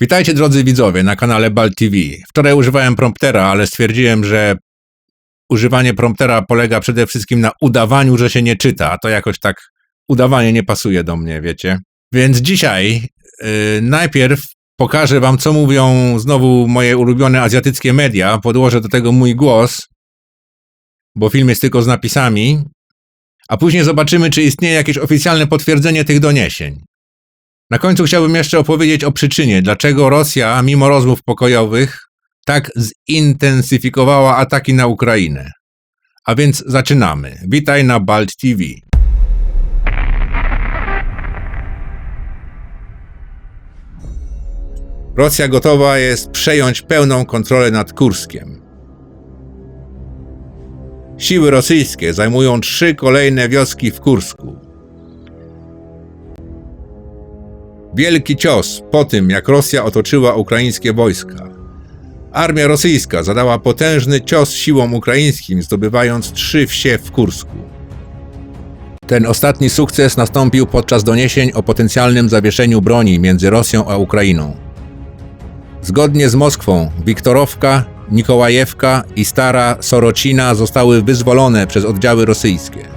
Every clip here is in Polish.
Witajcie drodzy widzowie na kanale Bal TV. Wczoraj używałem promptera, ale stwierdziłem, że używanie promptera polega przede wszystkim na udawaniu, że się nie czyta, a to jakoś tak udawanie nie pasuje do mnie, wiecie. Więc dzisiaj yy, najpierw pokażę wam, co mówią znowu moje ulubione azjatyckie media. Podłożę do tego mój głos, bo film jest tylko z napisami, a później zobaczymy, czy istnieje jakieś oficjalne potwierdzenie tych doniesień. Na końcu chciałbym jeszcze opowiedzieć o przyczynie, dlaczego Rosja, mimo rozmów pokojowych, tak zintensyfikowała ataki na Ukrainę. A więc zaczynamy. Witaj na Balt TV. Rosja gotowa jest przejąć pełną kontrolę nad Kurskiem. Siły rosyjskie zajmują trzy kolejne wioski w Kursku. Wielki cios po tym, jak Rosja otoczyła ukraińskie wojska. Armia rosyjska zadała potężny cios siłom ukraińskim, zdobywając trzy wsie w Kursku. Ten ostatni sukces nastąpił podczas doniesień o potencjalnym zawieszeniu broni między Rosją a Ukrainą. Zgodnie z Moskwą, Wiktorowka, Nikołajewka i Stara Sorocina zostały wyzwolone przez oddziały rosyjskie.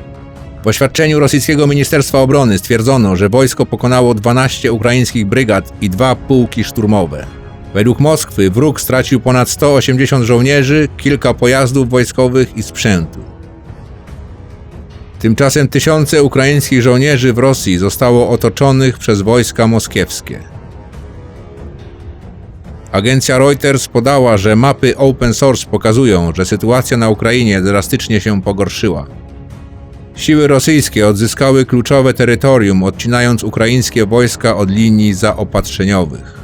W oświadczeniu rosyjskiego Ministerstwa Obrony stwierdzono, że wojsko pokonało 12 ukraińskich brygad i dwa pułki szturmowe. Według Moskwy wróg stracił ponad 180 żołnierzy, kilka pojazdów wojskowych i sprzętu. Tymczasem tysiące ukraińskich żołnierzy w Rosji zostało otoczonych przez wojska moskiewskie. Agencja Reuters podała, że mapy open source pokazują, że sytuacja na Ukrainie drastycznie się pogorszyła. Siły rosyjskie odzyskały kluczowe terytorium, odcinając ukraińskie wojska od linii zaopatrzeniowych.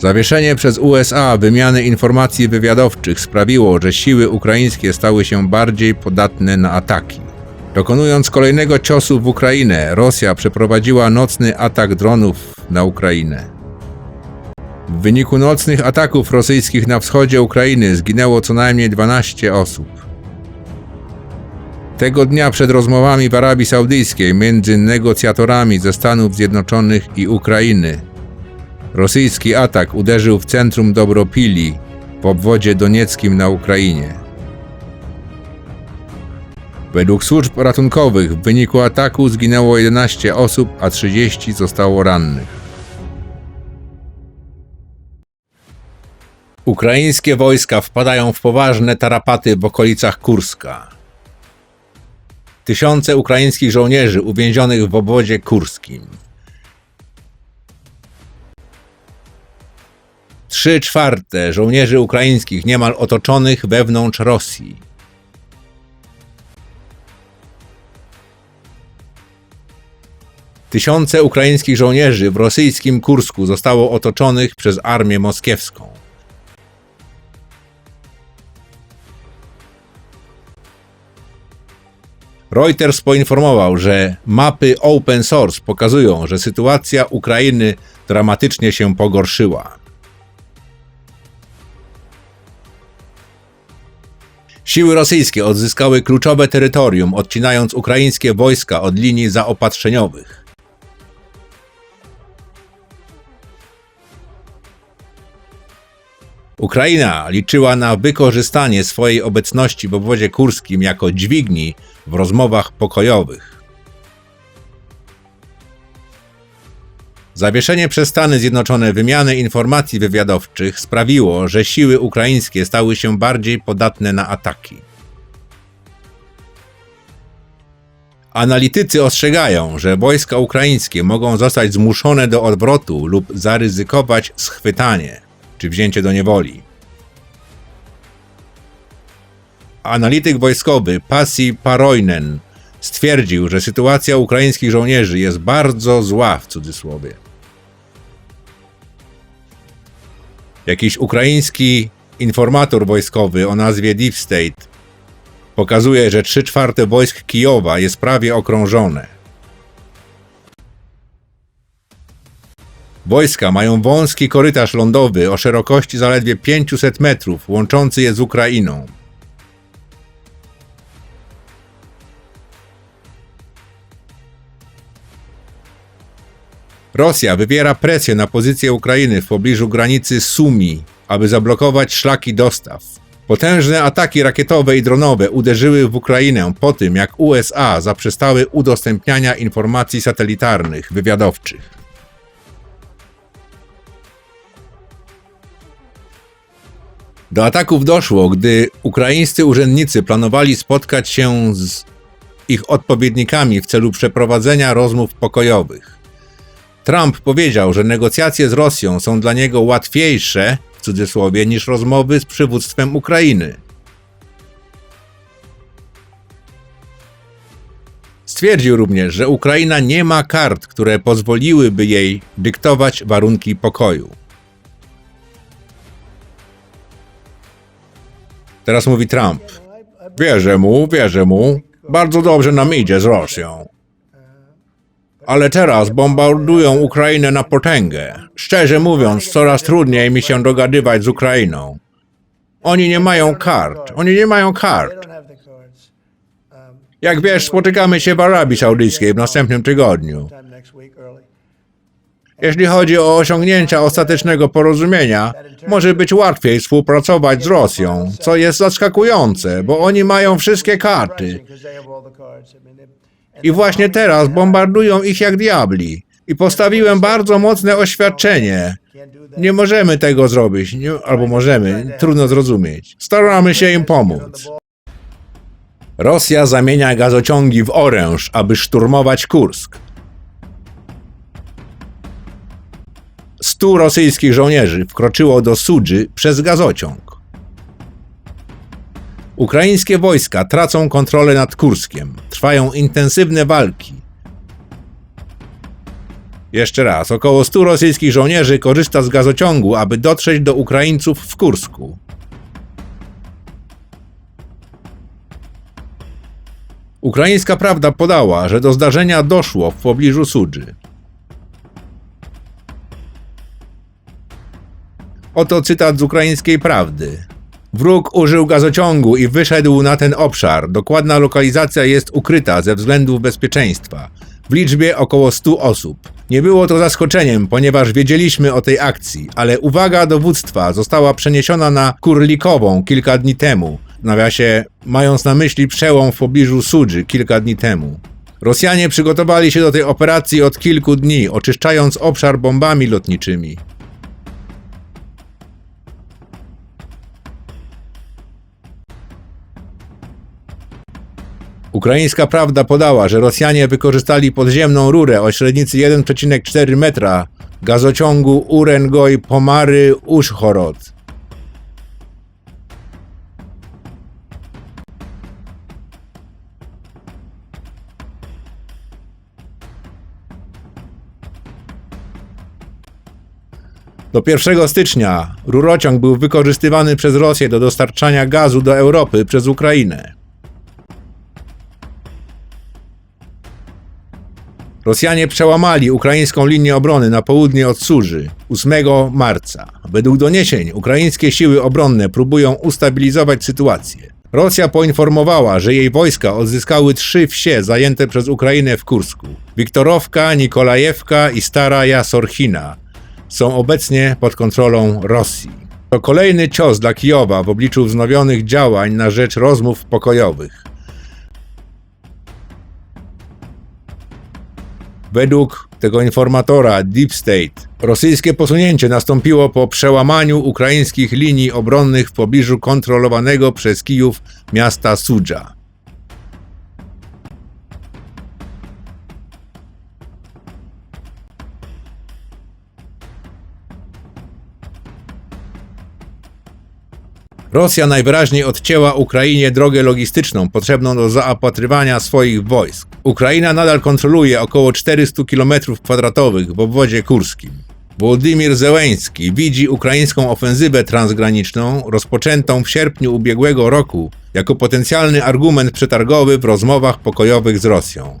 Zawieszenie przez USA wymiany informacji wywiadowczych sprawiło, że siły ukraińskie stały się bardziej podatne na ataki. Dokonując kolejnego ciosu w Ukrainę, Rosja przeprowadziła nocny atak dronów na Ukrainę. W wyniku nocnych ataków rosyjskich na wschodzie Ukrainy zginęło co najmniej 12 osób. Tego dnia przed rozmowami w Arabii Saudyjskiej między negocjatorami ze Stanów Zjednoczonych i Ukrainy rosyjski atak uderzył w centrum Dobropili w obwodzie donieckim na Ukrainie. Według służb ratunkowych w wyniku ataku zginęło 11 osób, a 30 zostało rannych. Ukraińskie wojska wpadają w poważne tarapaty w okolicach Kurska. Tysiące ukraińskich żołnierzy uwięzionych w obwodzie kurskim. Trzy czwarte żołnierzy ukraińskich niemal otoczonych wewnątrz Rosji. Tysiące ukraińskich żołnierzy w rosyjskim Kursku zostało otoczonych przez armię moskiewską. Reuters poinformował, że mapy open source pokazują, że sytuacja Ukrainy dramatycznie się pogorszyła. Siły rosyjskie odzyskały kluczowe terytorium, odcinając ukraińskie wojska od linii zaopatrzeniowych. Ukraina liczyła na wykorzystanie swojej obecności w obwodzie kurskim jako dźwigni w rozmowach pokojowych. Zawieszenie przez Stany Zjednoczone wymiany informacji wywiadowczych sprawiło, że siły ukraińskie stały się bardziej podatne na ataki. Analitycy ostrzegają, że wojska ukraińskie mogą zostać zmuszone do odwrotu lub zaryzykować schwytanie czy wzięcie do niewoli. Analityk wojskowy Pasi Paroinen stwierdził, że sytuacja ukraińskich żołnierzy jest bardzo zła w cudzysłowie. Jakiś ukraiński informator wojskowy o nazwie Deep State pokazuje, że 3 czwarte wojsk Kijowa jest prawie okrążone. Wojska mają wąski korytarz lądowy o szerokości zaledwie 500 metrów, łączący je z Ukrainą. Rosja wywiera presję na pozycję Ukrainy w pobliżu granicy Sumi, aby zablokować szlaki dostaw. Potężne ataki rakietowe i dronowe uderzyły w Ukrainę po tym, jak USA zaprzestały udostępniania informacji satelitarnych wywiadowczych. Do ataków doszło, gdy ukraińscy urzędnicy planowali spotkać się z ich odpowiednikami w celu przeprowadzenia rozmów pokojowych. Trump powiedział, że negocjacje z Rosją są dla niego łatwiejsze, w cudzysłowie, niż rozmowy z przywództwem Ukrainy. Stwierdził również, że Ukraina nie ma kart, które pozwoliłyby jej dyktować warunki pokoju. Teraz mówi Trump. Wierzę mu, wierzę mu. Bardzo dobrze nam idzie z Rosją. Ale teraz bombardują Ukrainę na potęgę. Szczerze mówiąc, coraz trudniej mi się dogadywać z Ukrainą. Oni nie mają kart. Oni nie mają kart. Jak wiesz, spotykamy się w Arabii Saudyjskiej w następnym tygodniu. Jeśli chodzi o osiągnięcia ostatecznego porozumienia, może być łatwiej współpracować z Rosją, co jest zaskakujące, bo oni mają wszystkie karty. I właśnie teraz bombardują ich jak diabli. I postawiłem bardzo mocne oświadczenie. Nie możemy tego zrobić, nie, albo możemy, trudno zrozumieć. Staramy się im pomóc. Rosja zamienia gazociągi w oręż, aby szturmować Kursk. 100 rosyjskich żołnierzy wkroczyło do Sudży przez gazociąg. Ukraińskie wojska tracą kontrolę nad Kurskiem. Trwają intensywne walki. Jeszcze raz, około 100 rosyjskich żołnierzy korzysta z gazociągu, aby dotrzeć do Ukraińców w Kursku. Ukraińska prawda podała, że do zdarzenia doszło w pobliżu Sudży. Oto cytat z ukraińskiej prawdy. Wróg użył gazociągu i wyszedł na ten obszar. Dokładna lokalizacja jest ukryta ze względów bezpieczeństwa. W liczbie około 100 osób. Nie było to zaskoczeniem, ponieważ wiedzieliśmy o tej akcji, ale uwaga dowództwa została przeniesiona na Kurlikową kilka dni temu. W nawiasie, mając na myśli przełom w pobliżu Sudży kilka dni temu. Rosjanie przygotowali się do tej operacji od kilku dni, oczyszczając obszar bombami lotniczymi. Ukraińska prawda podała, że Rosjanie wykorzystali podziemną rurę o średnicy 1,4 metra gazociągu Urengoj Pomary Uszhorod. Do 1 stycznia rurociąg był wykorzystywany przez Rosję do dostarczania gazu do Europy przez Ukrainę. Rosjanie przełamali ukraińską linię obrony na południe od Suży 8 marca. Według doniesień ukraińskie siły obronne próbują ustabilizować sytuację. Rosja poinformowała, że jej wojska odzyskały trzy wsie zajęte przez Ukrainę w Kursku. Wiktorowka, Nikolajewka i Stara Jasorchina są obecnie pod kontrolą Rosji. To kolejny cios dla Kijowa w obliczu wznowionych działań na rzecz rozmów pokojowych. Według tego informatora Deep State, rosyjskie posunięcie nastąpiło po przełamaniu ukraińskich linii obronnych w pobliżu kontrolowanego przez Kijów miasta Sudża. Rosja najwyraźniej odcięła Ukrainie drogę logistyczną potrzebną do zaopatrywania swoich wojsk. Ukraina nadal kontroluje około 400 km2 w obwodzie kurskim. Władimir Zełeński widzi ukraińską ofensywę transgraniczną rozpoczętą w sierpniu ubiegłego roku jako potencjalny argument przetargowy w rozmowach pokojowych z Rosją.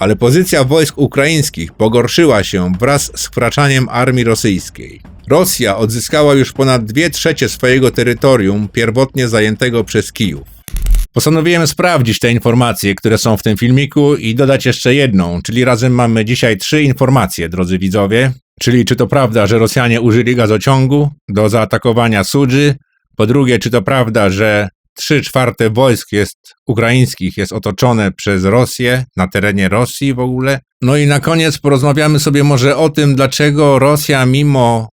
Ale pozycja wojsk ukraińskich pogorszyła się wraz z wkraczaniem armii rosyjskiej. Rosja odzyskała już ponad dwie trzecie swojego terytorium pierwotnie zajętego przez Kijów. Postanowiłem sprawdzić te informacje, które są w tym filmiku i dodać jeszcze jedną, czyli razem mamy dzisiaj trzy informacje, drodzy widzowie. Czyli czy to prawda, że Rosjanie użyli gazociągu do zaatakowania Sudży? Po drugie, czy to prawda, że trzy czwarte wojsk jest ukraińskich jest otoczone przez Rosję, na terenie Rosji w ogóle? No i na koniec porozmawiamy sobie może o tym, dlaczego Rosja mimo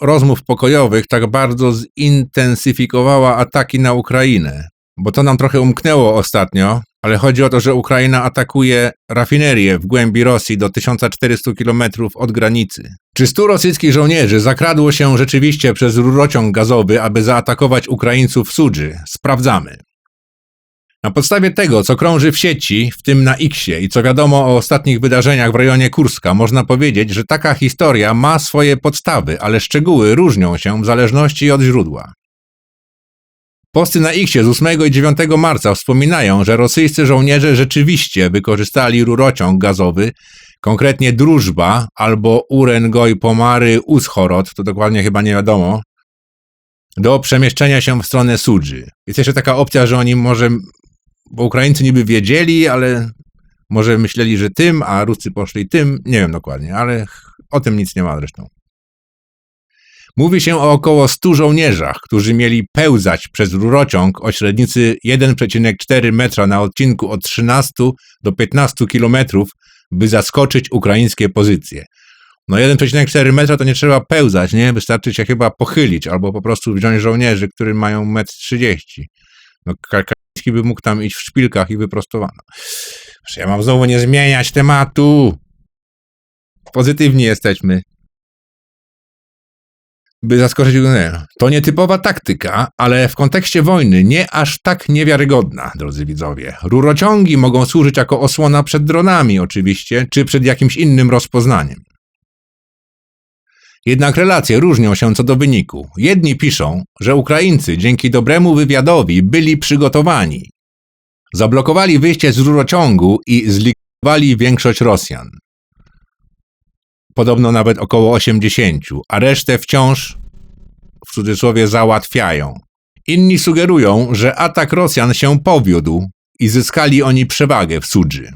rozmów pokojowych tak bardzo zintensyfikowała ataki na Ukrainę. Bo to nam trochę umknęło ostatnio, ale chodzi o to, że Ukraina atakuje rafinerię w głębi Rosji do 1400 km od granicy. Czy 100 rosyjskich żołnierzy zakradło się rzeczywiście przez rurociąg gazowy, aby zaatakować Ukraińców w Sudży? Sprawdzamy. Na podstawie tego, co krąży w sieci, w tym na Xie i co wiadomo o ostatnich wydarzeniach w rejonie Kurska, można powiedzieć, że taka historia ma swoje podstawy, ale szczegóły różnią się w zależności od źródła. Posty na Xie z 8 i 9 marca wspominają, że rosyjscy żołnierze rzeczywiście wykorzystali rurociąg gazowy, konkretnie Drużba albo Urengoj Pomary Uschorod, to dokładnie chyba nie wiadomo, do przemieszczenia się w stronę Sudży. Jest jeszcze taka opcja, że oni może, bo Ukraińcy niby wiedzieli, ale może myśleli, że tym, a Ruscy poszli tym, nie wiem dokładnie, ale o tym nic nie ma zresztą. Mówi się o około 100 żołnierzach, którzy mieli pełzać przez rurociąg o średnicy 1,4 metra na odcinku od 13 do 15 kilometrów, by zaskoczyć ukraińskie pozycje. No 1,4 metra to nie trzeba pełzać, nie? Wystarczy się chyba pochylić albo po prostu wziąć żołnierzy, którzy mają 1,30 m. No Kaczyński by mógł tam iść w szpilkach i wyprostowano. Ja mam znowu nie zmieniać tematu. Pozytywni jesteśmy by zaskoczyć Gunera. To nietypowa taktyka, ale w kontekście wojny nie aż tak niewiarygodna, drodzy widzowie. Rurociągi mogą służyć jako osłona przed dronami, oczywiście, czy przed jakimś innym rozpoznaniem. Jednak relacje różnią się co do wyniku. Jedni piszą, że Ukraińcy dzięki dobremu wywiadowi byli przygotowani. Zablokowali wyjście z rurociągu i zlikwidowali większość Rosjan podobno nawet około 80, a resztę wciąż w cudzysłowie załatwiają. Inni sugerują, że atak Rosjan się powiódł i zyskali oni przewagę w Sudży.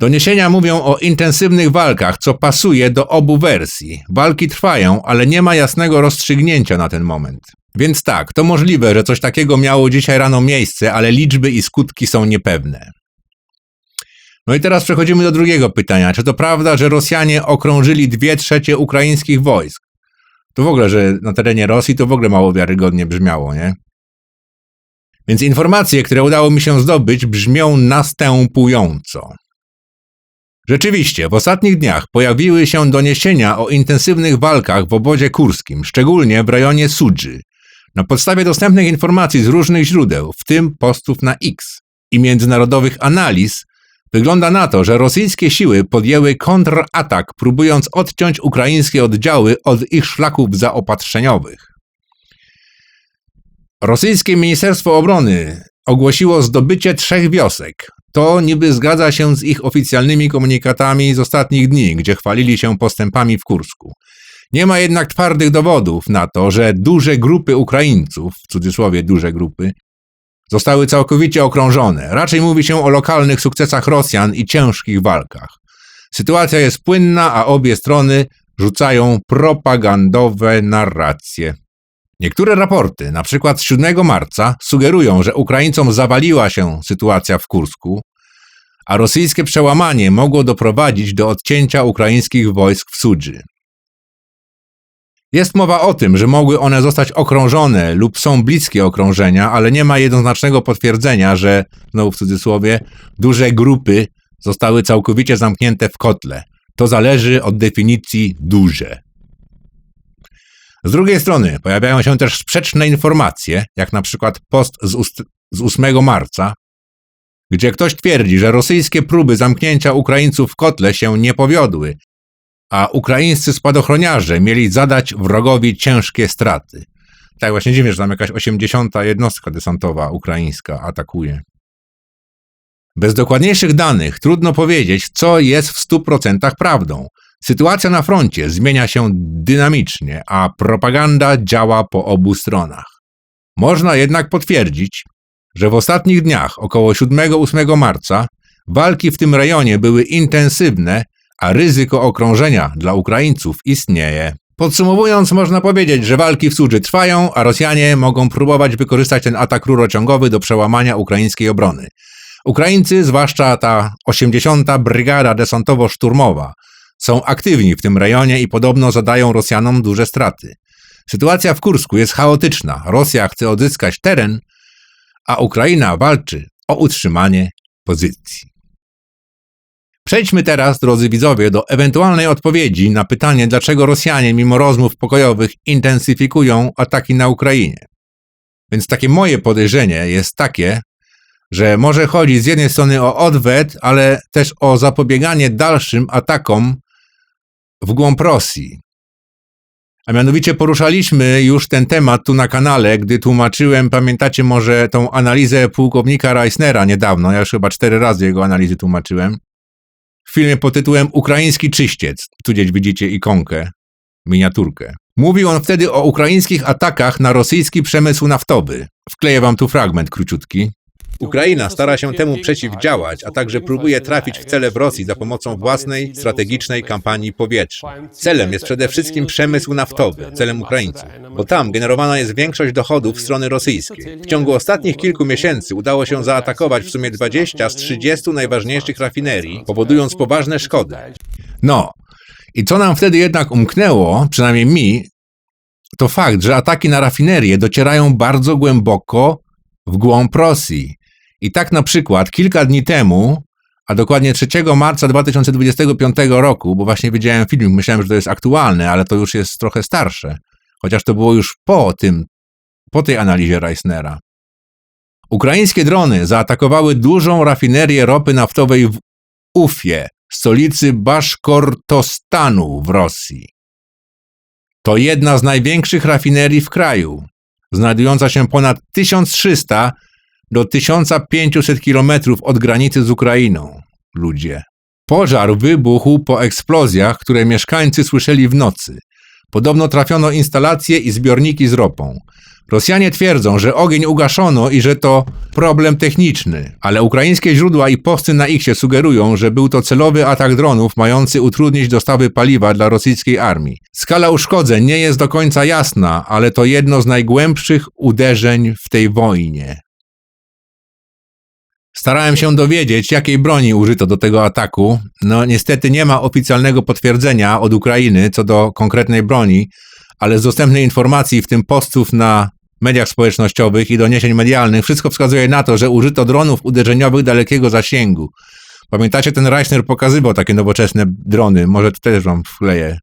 Doniesienia mówią o intensywnych walkach, co pasuje do obu wersji. Walki trwają, ale nie ma jasnego rozstrzygnięcia na ten moment. Więc tak, to możliwe, że coś takiego miało dzisiaj rano miejsce, ale liczby i skutki są niepewne. No i teraz przechodzimy do drugiego pytania. Czy to prawda, że Rosjanie okrążyli dwie trzecie ukraińskich wojsk? To w ogóle, że na terenie Rosji to w ogóle mało wiarygodnie brzmiało, nie? Więc informacje, które udało mi się zdobyć, brzmią następująco. Rzeczywiście, w ostatnich dniach pojawiły się doniesienia o intensywnych walkach w obozie kurskim, szczególnie w rejonie Sudży. Na podstawie dostępnych informacji z różnych źródeł, w tym postów na X i międzynarodowych analiz, Wygląda na to, że rosyjskie siły podjęły kontratak, próbując odciąć ukraińskie oddziały od ich szlaków zaopatrzeniowych. Rosyjskie Ministerstwo Obrony ogłosiło zdobycie trzech wiosek. To niby zgadza się z ich oficjalnymi komunikatami z ostatnich dni, gdzie chwalili się postępami w Kursku. Nie ma jednak twardych dowodów na to, że duże grupy Ukraińców, w cudzysłowie duże grupy, zostały całkowicie okrążone. Raczej mówi się o lokalnych sukcesach Rosjan i ciężkich walkach. Sytuacja jest płynna, a obie strony rzucają propagandowe narracje. Niektóre raporty, np. z 7 marca, sugerują, że Ukraińcom zawaliła się sytuacja w Kursku, a rosyjskie przełamanie mogło doprowadzić do odcięcia ukraińskich wojsk w Sudży. Jest mowa o tym, że mogły one zostać okrążone lub są bliskie okrążenia, ale nie ma jednoznacznego potwierdzenia, że, znowu w cudzysłowie, duże grupy zostały całkowicie zamknięte w kotle. To zależy od definicji duże. Z drugiej strony pojawiają się też sprzeczne informacje, jak na przykład post z, z 8 marca, gdzie ktoś twierdzi, że rosyjskie próby zamknięcia Ukraińców w kotle się nie powiodły, a ukraińscy spadochroniarze mieli zadać wrogowi ciężkie straty. Tak właśnie dziwnie, że tam jakaś 80. jednostka desantowa ukraińska atakuje. Bez dokładniejszych danych trudno powiedzieć, co jest w 100% prawdą. Sytuacja na froncie zmienia się dynamicznie, a propaganda działa po obu stronach. Można jednak potwierdzić, że w ostatnich dniach, około 7-8 marca, walki w tym rejonie były intensywne, a ryzyko okrążenia dla Ukraińców istnieje. Podsumowując, można powiedzieć, że walki w Sudży trwają, a Rosjanie mogą próbować wykorzystać ten atak rurociągowy do przełamania ukraińskiej obrony. Ukraińcy, zwłaszcza ta 80. Brygada Desantowo-Szturmowa, są aktywni w tym rejonie i podobno zadają Rosjanom duże straty. Sytuacja w Kursku jest chaotyczna. Rosja chce odzyskać teren, a Ukraina walczy o utrzymanie pozycji. Przejdźmy teraz, drodzy widzowie, do ewentualnej odpowiedzi na pytanie, dlaczego Rosjanie, mimo rozmów pokojowych, intensyfikują ataki na Ukrainie. Więc takie moje podejrzenie jest takie, że może chodzi z jednej strony o odwet, ale też o zapobieganie dalszym atakom w głąb Rosji. A mianowicie poruszaliśmy już ten temat tu na kanale, gdy tłumaczyłem, pamiętacie może tą analizę pułkownika Reisnera niedawno, ja już chyba cztery razy jego analizy tłumaczyłem. W filmie pod tytułem Ukraiński czyściec, tu gdzieś widzicie ikonkę, miniaturkę. Mówił on wtedy o ukraińskich atakach na rosyjski przemysł naftowy. Wkleję wam tu fragment króciutki. Ukraina stara się temu przeciwdziałać, a także próbuje trafić w cele w Rosji za pomocą własnej strategicznej kampanii powietrznej. Celem jest przede wszystkim przemysł naftowy, celem Ukraińców, bo tam generowana jest większość dochodów strony rosyjskiej. W ciągu ostatnich kilku miesięcy udało się zaatakować w sumie 20 z 30 najważniejszych rafinerii, powodując poważne szkody. No, i co nam wtedy jednak umknęło, przynajmniej mi, to fakt, że ataki na rafinerie docierają bardzo głęboko w głąb Rosji. I tak na przykład kilka dni temu, a dokładnie 3 marca 2025 roku, bo właśnie widziałem filmik, myślałem, że to jest aktualne, ale to już jest trochę starsze, chociaż to było już po tym, po tej analizie Reisnera. Ukraińskie drony zaatakowały dużą rafinerię ropy naftowej w Ufie, stolicy Baszkortostanu w Rosji. To jedna z największych rafinerii w kraju, znajdująca się ponad 1300 do 1500 kilometrów od granicy z Ukrainą. Ludzie. Pożar wybuchł po eksplozjach, które mieszkańcy słyszeli w nocy. Podobno trafiono instalacje i zbiorniki z ropą. Rosjanie twierdzą, że ogień ugaszono i że to problem techniczny, ale ukraińskie źródła i posty na X sugerują, że był to celowy atak dronów mający utrudnić dostawy paliwa dla rosyjskiej armii. Skala uszkodzeń nie jest do końca jasna, ale to jedno z najgłębszych uderzeń w tej wojnie. Starałem się dowiedzieć, jakiej broni użyto do tego ataku. No, niestety nie ma oficjalnego potwierdzenia od Ukrainy co do konkretnej broni, ale z dostępnej informacji, w tym postów na mediach społecznościowych i doniesień medialnych, wszystko wskazuje na to, że użyto dronów uderzeniowych dalekiego zasięgu. Pamiętacie, ten Reichner pokazywał takie nowoczesne drony, może też wam wkleję.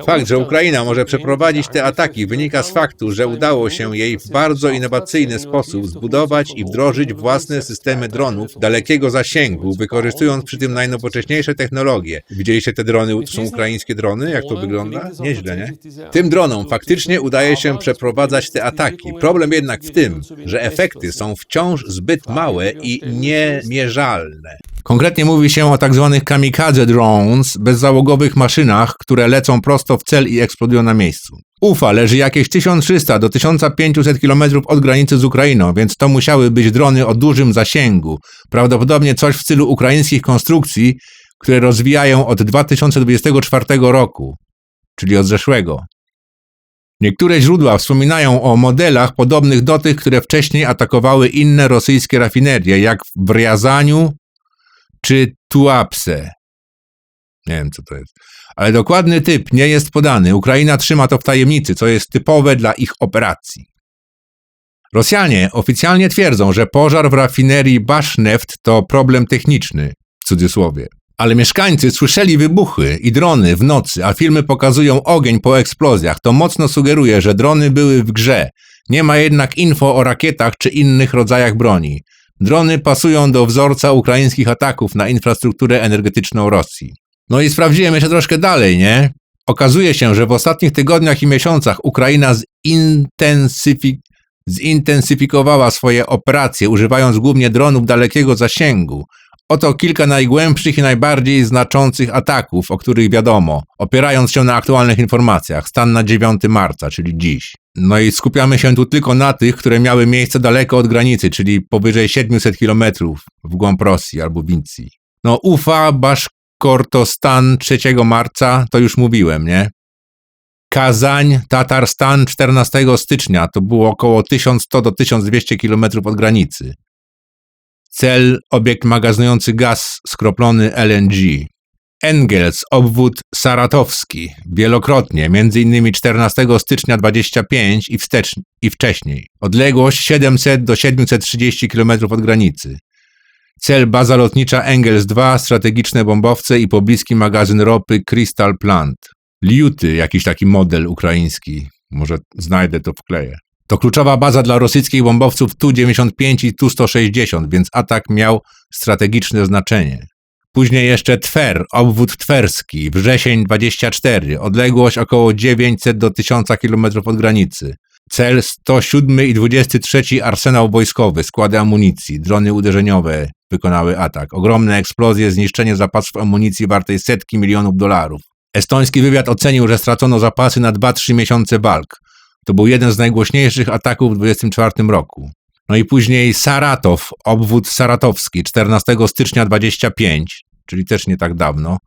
Fakt, że Ukraina może przeprowadzić te ataki wynika z faktu, że udało się jej w bardzo innowacyjny sposób zbudować i wdrożyć własne systemy dronów dalekiego zasięgu, wykorzystując przy tym najnowocześniejsze technologie. Widzieliście te drony, to są ukraińskie drony, jak to wygląda? Nieźle, nie? Tym dronom faktycznie udaje się przeprowadzać te ataki. Problem jednak w tym, że efekty są wciąż zbyt małe i niemierzalne. Konkretnie mówi się o tak zwanych kamikadze drones, bezzałogowych maszynach, które lecą prosto w cel i eksplodują na miejscu. Ufa leży jakieś 1300 do 1500 km od granicy z Ukrainą, więc to musiały być drony o dużym zasięgu. Prawdopodobnie coś w stylu ukraińskich konstrukcji, które rozwijają od 2024 roku, czyli od zeszłego. Niektóre źródła wspominają o modelach podobnych do tych, które wcześniej atakowały inne rosyjskie rafinerie, jak w Riazaniu czy Tuapse. Nie wiem, co to jest. Ale dokładny typ nie jest podany. Ukraina trzyma to w tajemnicy, co jest typowe dla ich operacji. Rosjanie oficjalnie twierdzą, że pożar w rafinerii Bashneft to problem techniczny, w cudzysłowie. Ale mieszkańcy słyszeli wybuchy i drony w nocy, a filmy pokazują ogień po eksplozjach. To mocno sugeruje, że drony były w grze. Nie ma jednak info o rakietach czy innych rodzajach broni. Drony pasują do wzorca ukraińskich ataków na infrastrukturę energetyczną Rosji. No i sprawdziłem jeszcze troszkę dalej, nie? Okazuje się, że w ostatnich tygodniach i miesiącach Ukraina zintensyfik zintensyfikowała swoje operacje, używając głównie dronów dalekiego zasięgu. Oto kilka najgłębszych i najbardziej znaczących ataków, o których wiadomo, opierając się na aktualnych informacjach. Stan na 9 marca, czyli dziś. No i skupiamy się tu tylko na tych, które miały miejsce daleko od granicy, czyli powyżej 700 km w głąb Rosji albo Wincji. No Ufa, Baszkortostan 3 marca, to już mówiłem, nie? Kazań, Tatarstan 14 stycznia, to było około 1100 do 1200 km od granicy. Cel, obiekt magazynujący gaz skroplony LNG. Engels, obwód saratowski, wielokrotnie, m.in. 14 stycznia 25 i, wstecz, i wcześniej. Odległość 700 do 730 km od granicy. Cel baza lotnicza Engels 2, strategiczne bombowce i pobliski magazyn ropy Crystal Plant. Liuty, jakiś taki model ukraiński. Może znajdę to wkleję. To kluczowa baza dla rosyjskich bombowców Tu-95 i Tu-160, więc atak miał strategiczne znaczenie. Później jeszcze Twer, obwód twerski, wrzesień 24, odległość około 900 do 1000 km od granicy. Cel 107 i 23 arsenał wojskowy, składy amunicji, drony uderzeniowe wykonały atak. Ogromne eksplozje, zniszczenie zapasów amunicji wartej setki milionów dolarów. Estoński wywiad ocenił, że stracono zapasy na 2-3 miesiące walk. To był jeden z najgłośniejszych ataków w 24 roku. No i później Saratow, obwód saratowski, 14 stycznia 25, czyli też nie tak dawno.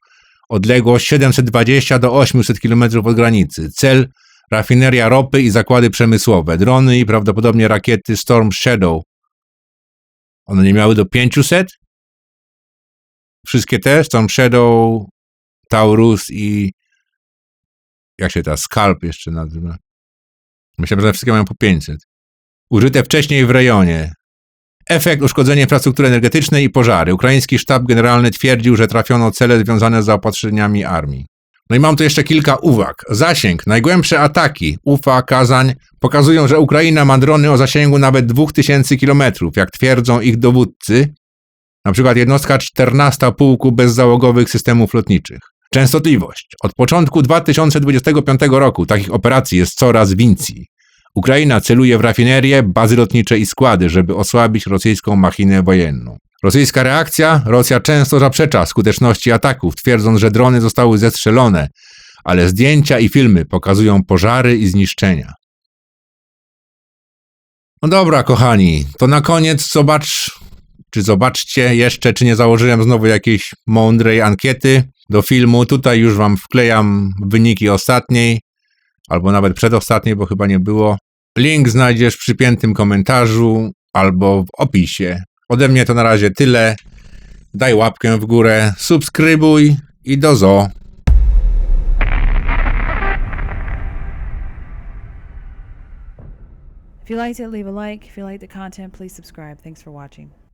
Odległość 720 do 800 km od granicy. Cel rafineria ropy i zakłady przemysłowe. Drony i prawdopodobnie rakiety Storm Shadow. One nie miały do 500? Wszystkie te? Storm Shadow, Taurus i jak się ta Scalp jeszcze nazywa? Myślałem, że wszystkie mają po 500. Użyte wcześniej w rejonie. Efekt uszkodzenie infrastruktury energetycznej i pożary. Ukraiński sztab generalny twierdził, że trafiono cele związane z zaopatrzeniami armii. No i mam tu jeszcze kilka uwag. Zasięg. Najgłębsze ataki Ufa, Kazań pokazują, że Ukraina ma drony o zasięgu nawet 2000 km, jak twierdzą ich dowódcy. Na przykład jednostka 14 pułku bezzałogowych systemów lotniczych. Częstotliwość. Od początku 2025 roku takich operacji jest coraz więcej. Ukraina celuje w rafinerie, bazy lotnicze i składy, żeby osłabić rosyjską machinę wojenną. Rosyjska reakcja? Rosja często zaprzecza skuteczności ataków, twierdząc, że drony zostały zestrzelone, ale zdjęcia i filmy pokazują pożary i zniszczenia. No dobra, kochani, to na koniec zobacz, czy zobaczcie jeszcze, czy nie założyłem znowu jakiejś mądrej ankiety do filmu. Tutaj już wam wklejam wyniki ostatniej, albo nawet przedostatniej, bo chyba nie było. Link znajdziesz w przypiętym komentarzu albo w opisie. Ode mnie to na razie tyle. Daj łapkę w górę, subskrybuj i do zo. If you liked it, leave a like. If you the content, please subscribe. Thanks for watching.